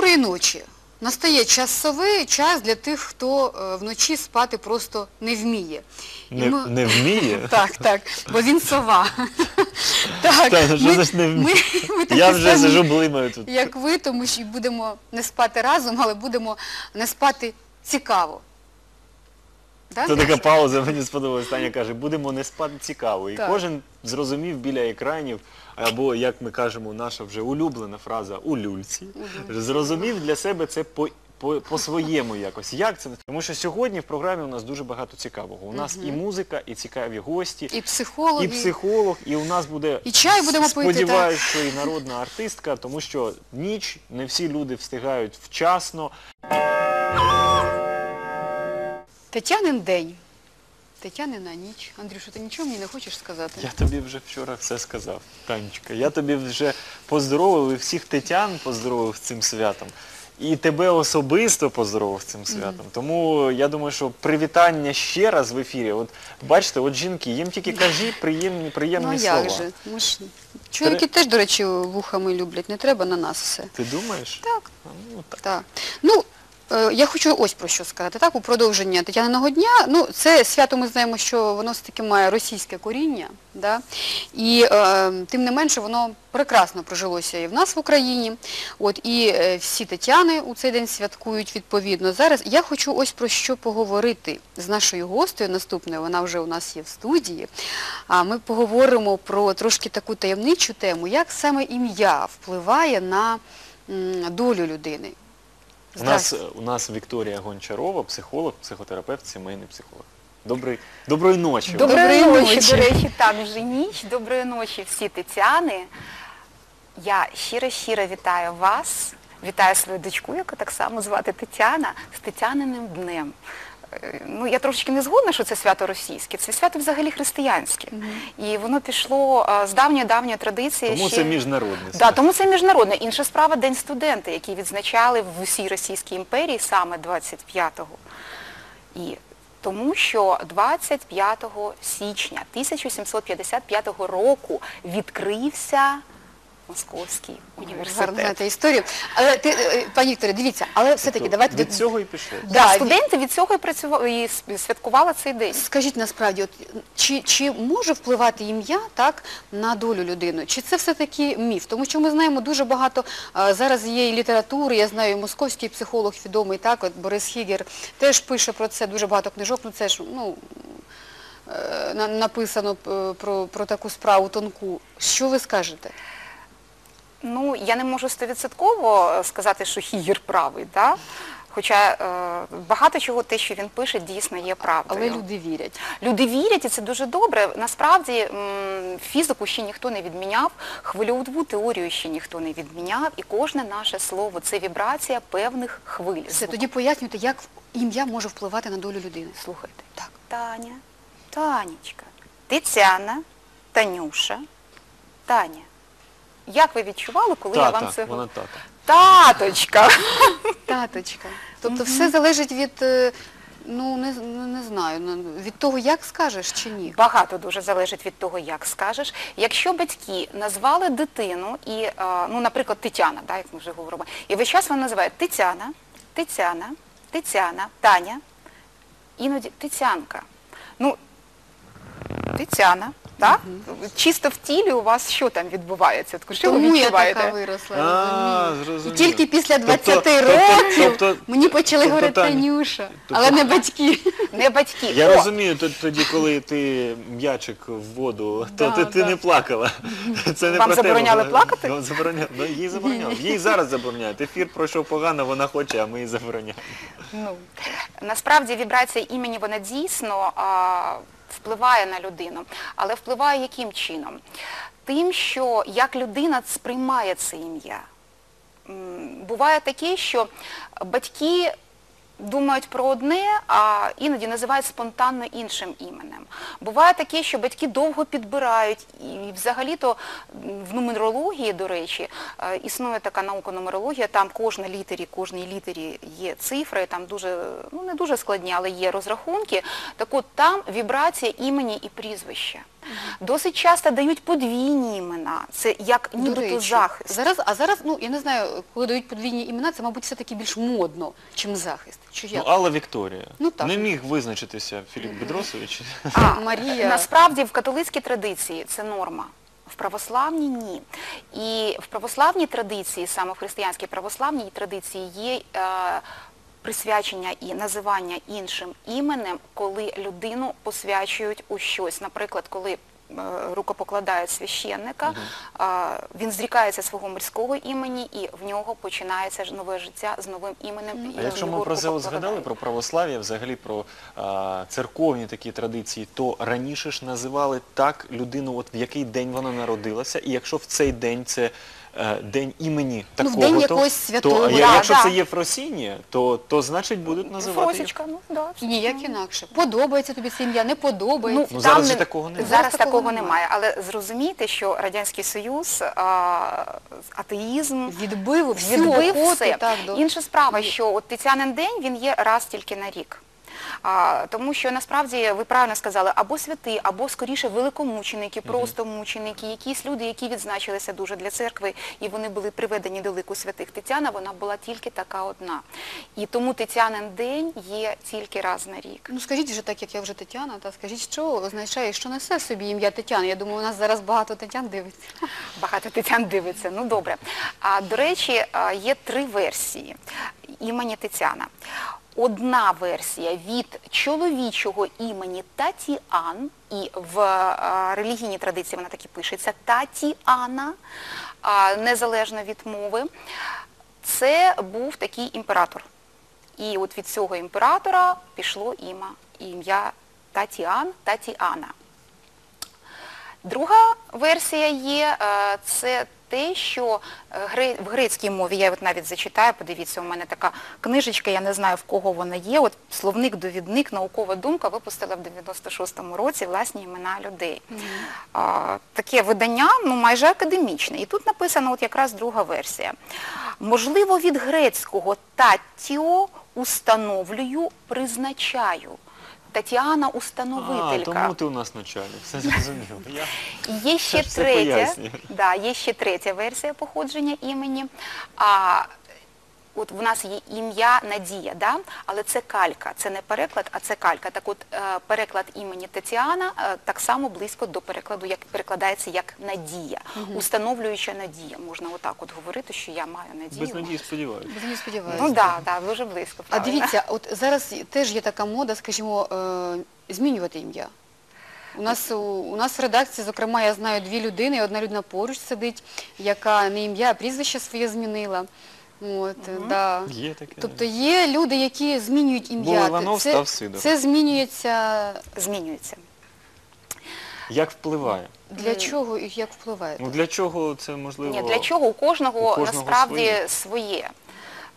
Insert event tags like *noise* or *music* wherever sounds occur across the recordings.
Доброї ночі. Настає час сови, час для тих, хто е, вночі спати просто не вміє. І Не, ми- не вміє? *laughs* Так, так, бо він сова. *laughs* Так, Та, ну що значить не вміє? ми, ми такі Я вже самі, сижу блимаю тут. як ви, тому що будемо не спати разом, але будемо не спати цікаво. Да, Це така пауза, мені сподобалась. Таня каже, будемо не спати цікаво. І Так. кожен зрозумів біля екранів, або, як ми кажемо, наша вже улюблена фраза у люльці, зрозумів для себе це по. по- По-своєму якось. Як це? Тому що сьогодні в програмі у нас дуже багато цікавого. У нас і музика, і цікаві гості, І психологи. і психолог, і у нас буде, І чай будемо пити, що і народна артистка, тому що ніч, не всі люди встигають вчасно. Тетянин день. Тетянина ніч. Андрюша, ти нічого мені не хочеш сказати? Я тобі вже вчора все сказав, Танечка. Я тобі вже поздоровив і всіх Тетян поздоровив цим святом. І тебе особисто поздоровив цим святом. Тому я думаю, що привітання ще раз в ефірі. От бачите, от жінки, їм тільки кажіть приємні, приємні Ну а слова. як же? Ми ж... Чоловіки теж, до речі, вухами люблять, не треба на нас все. Ти думаєш? Так. А, Ну, так. Так. Ну, я хочу ось про що сказати. Так, у продовження Тетяниного дня, ну, це свято ми знаємо, що воно все-таки має російське коріння, да? і е, тим не менше воно прекрасно прожилося і в нас в Україні. От, і е, всі Тетяни у цей день святкують відповідно. Зараз я хочу ось про що поговорити з нашою гостею наступною, вона вже у нас є в студії. А ми поговоримо про трошки таку таємничу тему, як саме ім'я впливає на долю людини. У нас, у нас Вікторія Гончарова, психолог, психотерапевт, сімейний психолог. Добрий, доброї ночі. Доброї Доброї ночі, ночі. до речі, там вже ніч. Доброї ночі всі Тетяни. Я щиро-щиро вітаю вас, вітаю свою дочку, яку так само звати Тетяна, з Тетяниним днем. Ну, я трошечки не згодна, що це свято російське, це свято взагалі християнське. І воно пішло а, з давньої-давньої традиції. Тому ще... це міжнародне Да, свято. тому це міжнародне. Інша справа День студента, який відзначали в усій Російській імперії саме 25-го. І тому що 25 січня 1755 року відкрився Московський університет. знаєте історію. Але ти, е, пані Вікторія, дивіться, але все-таки давайте від цього і пішло. Да, Студенти від цього і працювали і святкували цей день. Скажіть насправді, от, чи, чи може впливати ім'я так на долю людини? Чи це все-таки міф? Тому що ми знаємо дуже багато, а, зараз є і літератури, я знаю, і московський психолог відомий, так, от Борис Хігер теж пише про це, дуже багато книжок, ну це ж, ну, е, написано е, про, про таку справу тонку. Що ви скажете? Ну, я не можу стовідсотково сказати, що Хігер правий, да? хоча е, багато чого те, що він пише, дійсно є правдою. Але люди вірять. Люди вірять, і це дуже добре. Насправді м, фізику ще ніхто не відміняв, хвильову теорію ще ніхто не відміняв, і кожне наше слово це вібрація певних хвиль. Все, звуку. тоді пояснюйте, як ім'я може впливати на долю людини. Слухайте. Так. Таня, Танечка, Тетяна, Танюша, Таня. Як ви відчували, коли я вам Тата, це вона говорила? тата. Таточка. *laughs* Таточка. Тобто все залежить від, е, ну не, з- ну, не знаю, ну, від того, як скажеш чи ні. Багато дуже залежить від того, як скажеш. Якщо батьки назвали дитину, і, е, ну, наприклад, Тетяна, да, як ми вже говоримо, і весь час вона називає Тетяна, Тетяна, Тетяна, Таня, іноді Тетянка. Ну, Тетяна, так? Чисто в тілі у вас що там відбувається? От Що ви Тому я відчуваєте? така виросла, А, розумію. І зрозуміло. тільки після 20 Тобто- тобто- років тобто- мені почали тобто, говорити Таня, Танюша, тобто- але не батьки. Не батьки. Я О, розумію, то- тоді, коли ти м'ячик в воду, то Да, ти, ти да. не плакала. Це не Вам про тебе. забороняли плакати? Вам забороняли. Ну, їй забороняли. Їй зараз забороняють. Ефір пройшов погано, вона хоче, а ми їй забороняємо. Ну, насправді вібрація імені вона дійсно а, впливає на людину. Але впливає яким чином? Тим, що як людина сприймає це ім'я. Буває таке, що батьки думають про одне, а іноді називають спонтанно іншим іменем. Буває таке, що батьки довго підбирають, і взагалі-то в нумерології, до речі, е, існує така наука нумерологія, там кожна літері, кожній літері є цифри, там дуже, ну не дуже складні, але є розрахунки. Так от там вібрація імені і прізвища. Досить часто дають подвійні імена. Це як нібито захист. Зараз, а зараз, ну я не знаю, коли дають подвійні імена, це, мабуть, все-таки більш модно, чим захист. Чи Ну. Алла Вікторія. Ну, так. Не міг визначитися Філіп Бедросович. А, *laughs* Марія. Насправді в католицькій традиції це норма. В православній ні. І в православній традиції, саме в християнській православній традиції, є е, присвячення і називання іншим іменем, коли людину посвячують у щось. Наприклад, коли е, рукопокладають священника, він зрікається свого мирського імені і в нього починається нове життя з новим іменем. А і якщо ми про це згадали, про православ'я, взагалі про а, церковні такі традиції, то раніше ж називали так людину, от в який день вона народилася, і якщо в цей день це е, день імені Ну, в день то, якогось святого. то Да, якщо да. це є Фросінія, то, то значить будуть називати їх. Фросічка, ну да. все. Ніяк інакше. Подобається тобі це ім'я, не подобається. Ну, зараз не- такого немає. Зараз такого такого немає. Але зрозумійте, що Радянський Союз, а, атеїзм, Відбив всю відбив охоту, все. так, до... Інша справа, що от Тетянин день, він є раз тільки на рік. А, тому що насправді ви правильно сказали, або святи, або скоріше великомученики, просто мученики, якісь люди, які відзначилися дуже для церкви, і вони були приведені до лику святих. Тетяна, вона була тільки така одна. І тому Тетянин день є тільки раз на рік. Ну скажіть вже так, як я вже Тетяна, та скажіть, що означає, що несе собі ім'я Тетяна. Я думаю, у нас зараз багато Тетян дивиться. *laughs* Багато Тетян дивиться. Ну добре. А до речі, є три версії імені Тетяна. Одна версія від чоловічого імені Татіан, і в а, релігійній традиції вона так і пишеться Татіана, незалежно від мови. Це був такий імператор. І от від цього імператора пішло ім'я Татіан, Татіана. Друга версія є, е, це те, що е, в грецькій мові, я от навіть зачитаю, подивіться, у мене така книжечка, я не знаю в кого вона є, от словник-довідник, наукова думка випустила в 96-му році власні імена людей. А, Таке видання, ну майже академічне. І тут написано от якраз друга версія. Можливо, від грецького «татіо» установлюю, призначаю. Тетяна А, тому ти у нас начальник, все зрозуміло. Я... Є ще третя, да, є ще третя версія походження імені. А от в нас є ім'я Надія, да? але це калька, це не переклад, а це калька. Так от е, переклад імені Тетяна е, так само близько до перекладу, як перекладається як Надія, установлююча надія. Можна отак от говорити, що я маю надію. Без надії сподіваюся. Без неї сподіваюся. Ну так, да, да, дуже близько. А дивіться, от зараз теж є така мода, скажімо, е, змінювати ім'я. У нас, у, у нас в редакції, зокрема, я знаю дві людини, і одна людина поруч сидить, яка не ім'я, а прізвище своє змінила. От, да. Є таке. Тобто є люди, які змінюють ім'я. Іванов, це, став Сидор. це змінюється Змінюється. Як впливає? для чого і як впливає? Ну для чого це можливо? Ні, для чого? У кожного, У кожного насправді своє. своє.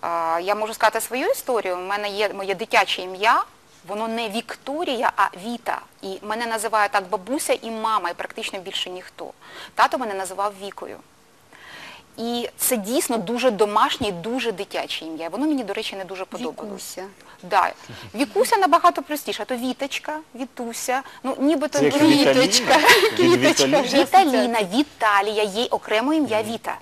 А, я можу сказати свою історію. У мене є моє дитяче ім'я, воно не Вікторія, а Віта. І мене називають так бабуся і мама, і практично більше ніхто. Тато мене називав Вікою. І це дійсно дуже домашнє, і дуже дитяче ім'я. Воно мені, до речі, не дуже подобалося. Вікуся. Да. Вікуся набагато простіше, а то Віточка, Вітуся, ну нібито Це як Віточка. Віталіна? Від Віталіни? Віталіна, Віталія, є окремо ім'я Віта.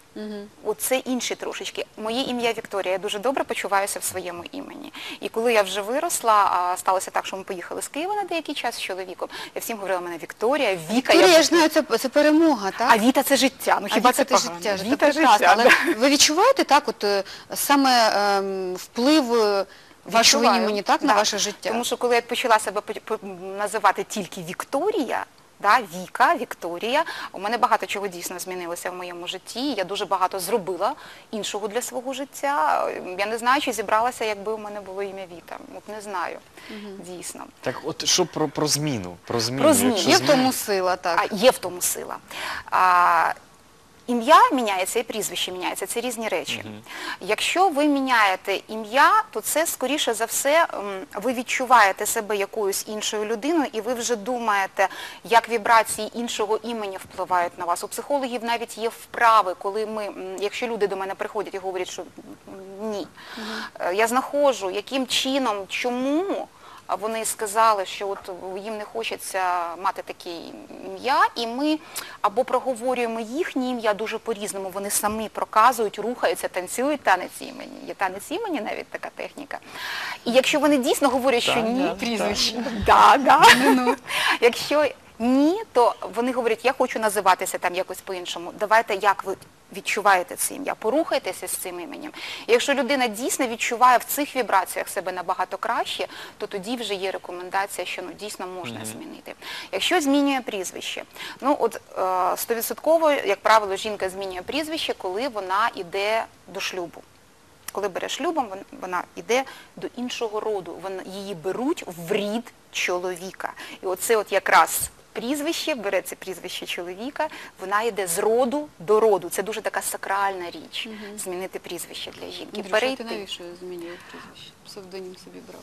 Оце інші трошечки. Моє ім'я Вікторія. Я дуже добре почуваюся в своєму імені. І коли я вже виросла, а сталося так, що ми поїхали з Києва на деякий час з чоловіком. Я всім говорила, мене Вікторія, Віка. Вікторія, я я ж знаю, це, це перемога, так? А Віта це життя. Ну А хіба Віка це це погано? життя, життя Віта прекрасно. життя. Але да. ви відчуваєте так, от е, саме ем, вплив е, вашого імені, так, на ваше життя? Тому що коли я почала себе називати тільки Вікторія, да, Віка, Вікторія, у мене багато чого дійсно змінилося в моєму житті. Я дуже багато зробила іншого для свого життя. Я не знаю, чи зібралася, якби у мене було ім'я Віта. От не знаю, дійсно. Так от що про, про зміну? Про зміну. Про зміну. Є в тому сила, так. А є в тому сила. А, ім'я міняється і прізвище міняється, це різні речі. Якщо ви міняєте ім'я, то це, скоріше за все, ви відчуваєте себе якоюсь іншою людиною, і ви вже думаєте, як вібрації іншого імені впливають на вас. У психологів навіть є вправи, коли ми, якщо люди до мене приходять і говорять, що ні, Е, я знаходжу, яким чином, чому вони сказали, що от їм не хочеться мати таке ім'я, і ми або проговорюємо їхнє ім'я дуже по-різному, вони самі проказують, рухаються, танцюють танець імені. Є танець імені навіть така техніка. І якщо вони дійсно говорять, що ні, Прізвище. Якщо ні, то вони говорять, я хочу називатися там якось по-іншому. Давайте, як ви відчуваєте це ім'я, порухайтеся з цим іменем. І якщо людина дійсно відчуває в цих вібраціях себе набагато краще, то тоді вже є рекомендація, що ну дійсно можна змінити. Якщо змінює прізвище, ну от е, стовідсотково, як правило, жінка змінює прізвище, коли вона йде до шлюбу. Коли бере шлюбом, вона йде до іншого роду. Її беруть в рід чоловіка. І оце от якраз прізвище, береться прізвище чоловіка, вона йде з роду до роду. Це дуже така сакральна річ, змінити прізвище для жінки. Андрюша, перейти. ти навіщо змінював прізвище? Псевдонім собі брав.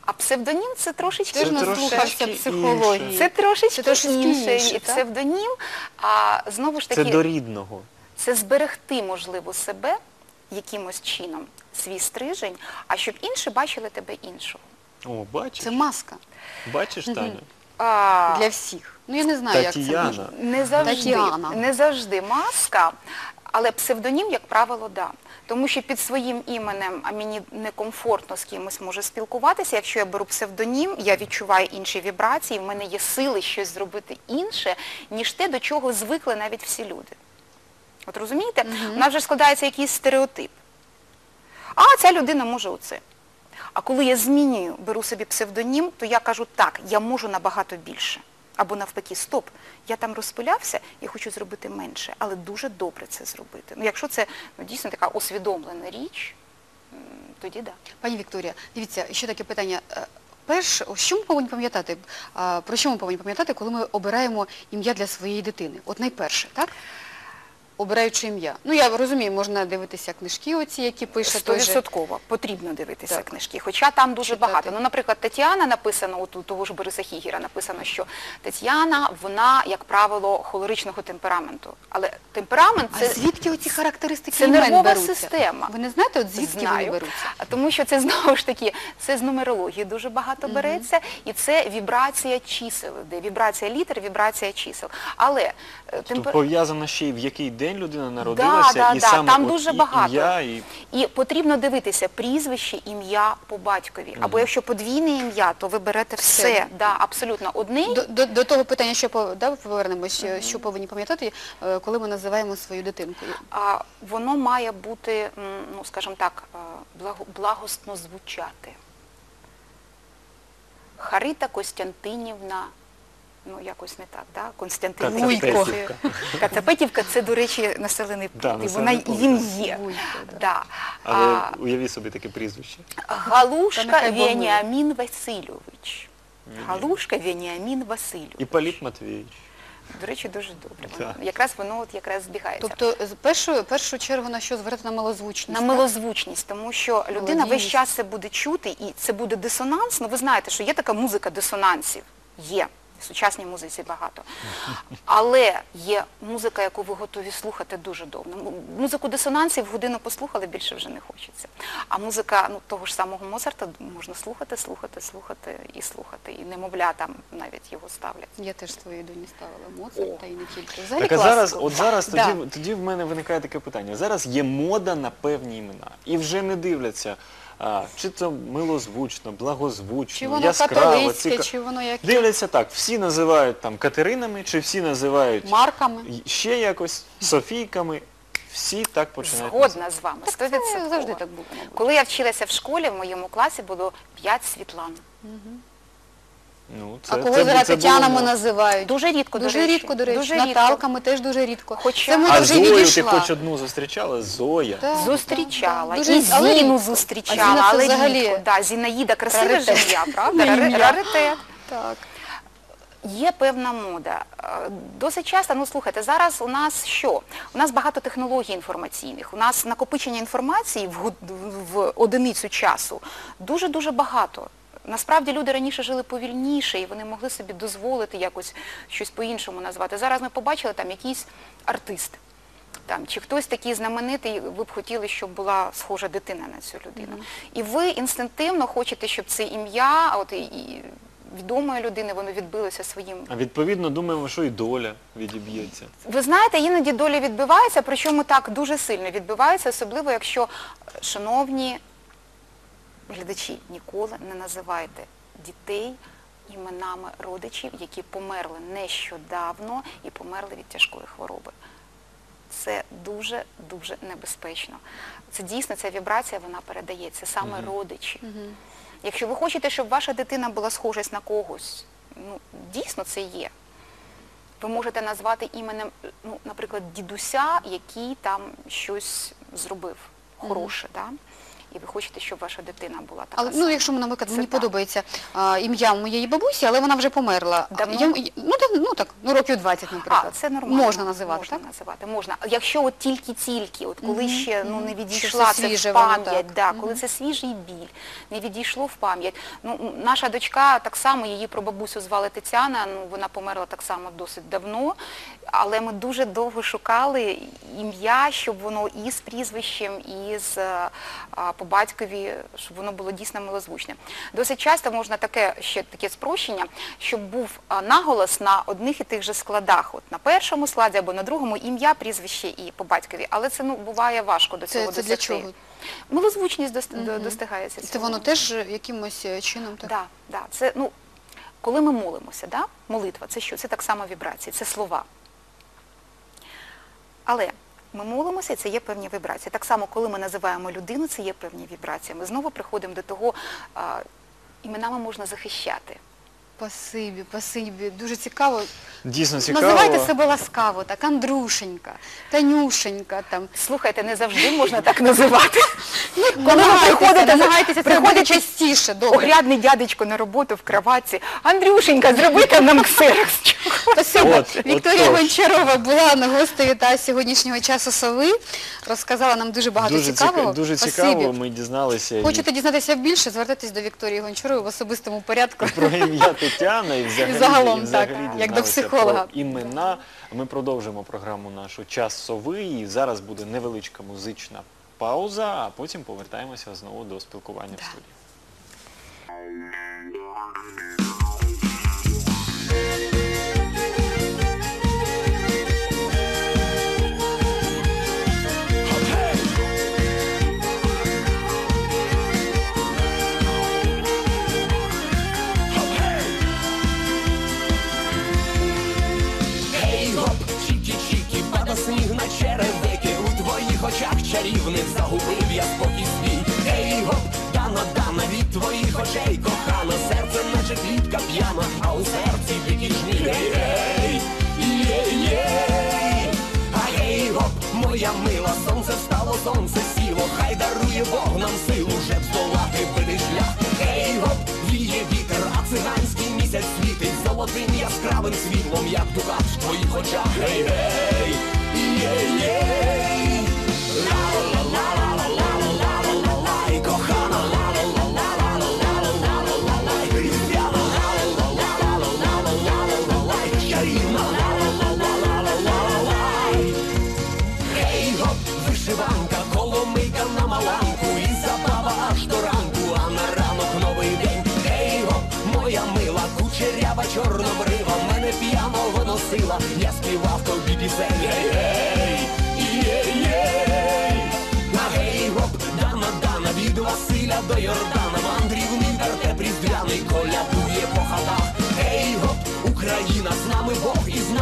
А псевдонім це трошечки Це наслухався психології. це трошечки, Це трошечки інше, інше, і так? псевдонім. А знову ж Це до рідного. це зберегти, можливо, себе якимось чином, свій стрижень, а щоб інші бачили тебе іншого. О, бачиш? Це маска Бачиш, Таня? А, для всіх. Ну я не знаю, як це Тетяна. Не завжди, Тетяна. не завжди маска, але псевдонім, як правило, да. Тому що під своїм іменем, а мені некомфортно з кимось може спілкуватися. Якщо я беру псевдонім, я відчуваю інші вібрації, в мене є сили щось зробити інше, ніж те, до чого звикли навіть всі люди. От розумієте? У нас вже складається якийсь стереотип. А ця людина може оце. А коли я змінюю, беру собі псевдонім, то я кажу, так, я можу набагато більше. Або навпаки, стоп, я там розпилявся, я хочу зробити менше, але дуже добре це зробити. Ну, якщо це ну, дійсно така усвідомлена річ, тоді. Да. Пані Вікторія, дивіться, ще таке питання. Е, Перш, що ми повинні пам'ятати? Про що ми повинні пам'ятати, коли ми обираємо ім'я для своєї дитини? От найперше, так? Обираючи ім'я. Ну, я розумію, можна дивитися книжки оці, які пише той же. Стовідсотково потрібно дивитися Так. книжки. Хоча там дуже Читати. багато. Ну, наприклад, Тетяна написано, от у того ж Бориса Хігіра написано, що Тетяна, вона, як правило, холеричного темпераменту. Але темперамент А це звідки оці характеристики це імен нервова беруться? система. Ви не знаєте, от звідки Знаю. вони беруться? А Тому що це знову ж таки, це з нумерології дуже багато береться, і це вібрація чисел, де вібрація літер, вібрація чисел. Але е, Тобто темпер- пов'язано ще й в який день людина народилася, да, і да, саме там от дуже і- багато. ім'я, і І потрібно дивитися прізвище, ім'я по батькові. Або якщо подвійне ім'я, то ви берете все. Все. Да, абсолютно. Одне До, до, до того питання, що по- да, повернемось, що, що повинні пам'ятати, е, коли ми називаємо свою дитинку. а, воно має бути, м, ну скажімо так, е, благо, благосно звучати. Харита Костянтинівна, ну якось не так, да? Константинівна. Кацапетівка. Кацапетівка це, до речі, населений Да, пункт, і вона населений пункт, їм є. Вуйко, да. Да. але А, уяві собі таке прізвище. Та Галушка нехай Веніамін Васильович. Галушка Веніамін Васильович. І Політ Матвійович. До речі, дуже добре. Так. Якраз воно от якраз збігається. Тобто, з першу, першу чергу на що звертати на малозвучність? на так? милозвучність, тому що людина весь Мелодійність. час це буде чути, і це буде дисонанс. Ну, ви знаєте, що є така музика дисонансів. Є. В сучасній музиці багато. Але є музика, яку ви готові слухати дуже довго. Музику дисонансів годину послухали, більше вже не хочеться. А музика ну, того ж самого Моцарта можна слухати, слухати, слухати і слухати. І немовля там навіть його ставлять. Я теж своїй доні ставила О. Моцарта і не тільки. Взагалі Так а зараз, класику. от зараз Да. тоді, тоді в мене виникає таке питання. Зараз є мода на певні імена. І вже не дивляться, а, чи це милозвучно, благозвучно, Чи воно яскраво, католицьке, ціка- чи воно яке? Дивляться так, всі називають там Катеринами, чи всі називають Марками. ще якось Софійками. Всі так починають. Згодна з вами. Так 100%. це завжди так було, мабуть. Коли я вчилася в школі, в моєму класі було 5 Світлан. Ну, А кого зараз це Тетянами було- називають? Дуже рідко, до Дуже речі. рідко, до речі. Дуже рідко. Теж дуже рідко. Хоча- Це мода А вже Зою ти хоч одну зустрічала? Зоя. Так, Зустрічала. І Зіну зустрічала, А Зіна але взагалі рідко. Да, Зінаїда красиве раритет. *laughs* правда? Раритет. Так. Є певна мода. Е, Досить часто, ну слухайте, зараз у нас що? У нас багато технологій інформаційних, у нас накопичення інформації в, в одиницю часу дуже-дуже багато. Насправді люди раніше жили повільніше і вони могли собі дозволити якось щось по-іншому назвати. Зараз ми побачили там якийсь артист. там, чи хтось такий знаменитий, ви б хотіли, щоб була схожа дитина на цю людину. І ви інстинктивно хочете, щоб це ім'я, от і, і відомої людини, воно відбилося своїм А відповідно думаємо, що і доля відіб'ється. ви знаєте, іноді доля відбивається, причому так дуже сильно відбивається, особливо якщо, е, шановні глядачі, ніколи не називайте дітей іменами родичів, які померли нещодавно і померли від тяжкої хвороби. Це дуже-дуже небезпечно. Це дійсно ця вібрація, вона передається саме родичі. Якщо ви хочете, щоб ваша дитина була схожа на когось, ну дійсно це є. Ви можете назвати іменем, ну, наприклад, дідуся, який там щось зробив хороше, да? І ви хочете, щоб ваша дитина була така. Але ну, сама. якщо, наприклад, мені так. подобається а, ім'я моєї бабусі, але вона вже померла. Давно? Я, ну, дав- ну так, ну років 20, наприклад. А, це нормально. Можна називати, можна так? називати, можна. Якщо от тільки-тільки, от коли ще ну, не відійшла це свіже в пам'ять, коли це свіжий біль, не відійшло в пам'ять. Ну, наша дочка так само, її прабабусю звали Тетяна, ну, вона померла так само досить давно, але ми дуже довго шукали ім'я, щоб воно і з прізвищем, і з по батькові, щоб воно було дійсно милозвучне. Досить часто можна таке ще таке спрощення, щоб був наголос на одних і тих же складах, от на першому складі або на другому ім'я, прізвище і по батькові. Але це ну буває важко до Це- цього це для чого? Милозвучність дост- до- достигається. Це воно теж якимось е, чином так? Да, да. Це, ну, коли ми молимося, да? молитва, це що? Це так само вібрації, це слова. Але ми молимося, і це є певні вібрації. Так само, коли ми називаємо людину, це є певні вібрації. Ми знову приходимо до того, а, іменами можна захищати. Пасибі, пасибі. Дуже цікаво. Дійсно цікаво. Називайте себе ласкаво, так, Андрушенька, Танюшенька, там. Слухайте, не завжди можна так називати. *laughs* Коли ви приходите, намагайтеся це робити приходить частіше, добре. оглядний дядечко на роботу в кроватці. Андрюшенька, зробити нам ксерокс. *laughs* Спасибо. От, от Вікторія тож. Гончарова була на гостею та сьогоднішнього часу сови. Розказала нам дуже багато дуже цікавого. ціка- дуже Спасибі. цікаво, ми дізналися і Хочете дізнатися більше, звертайтесь до Вікторії Гончарової в особистому порядку. про ім'я *laughs* Тетяна і взагалі, І загалом, і взагалі так, як до дізналися психолога. про імена. Ми продовжимо програму нашу час сови. І зараз буде невеличка музична пауза, а потім повертаємося знову до спілкування в студії.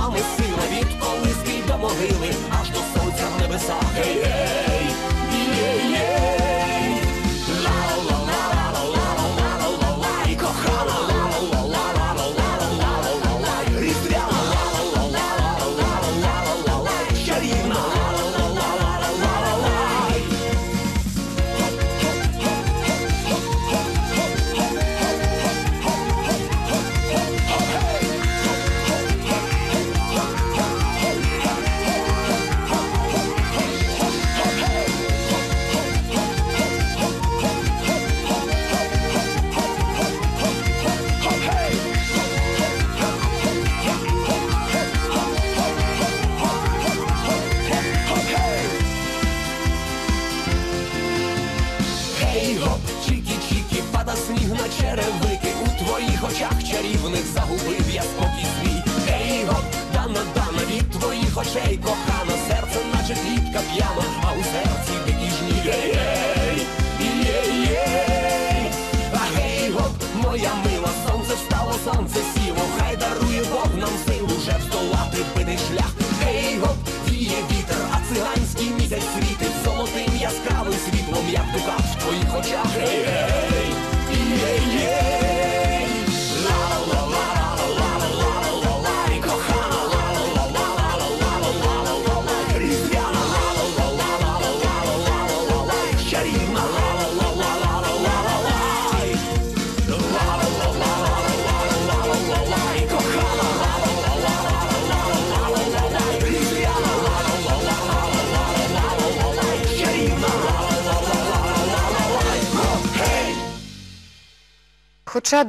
Нами сила Від колиски до могили, аж до сонця в небесах. Гей, Хоча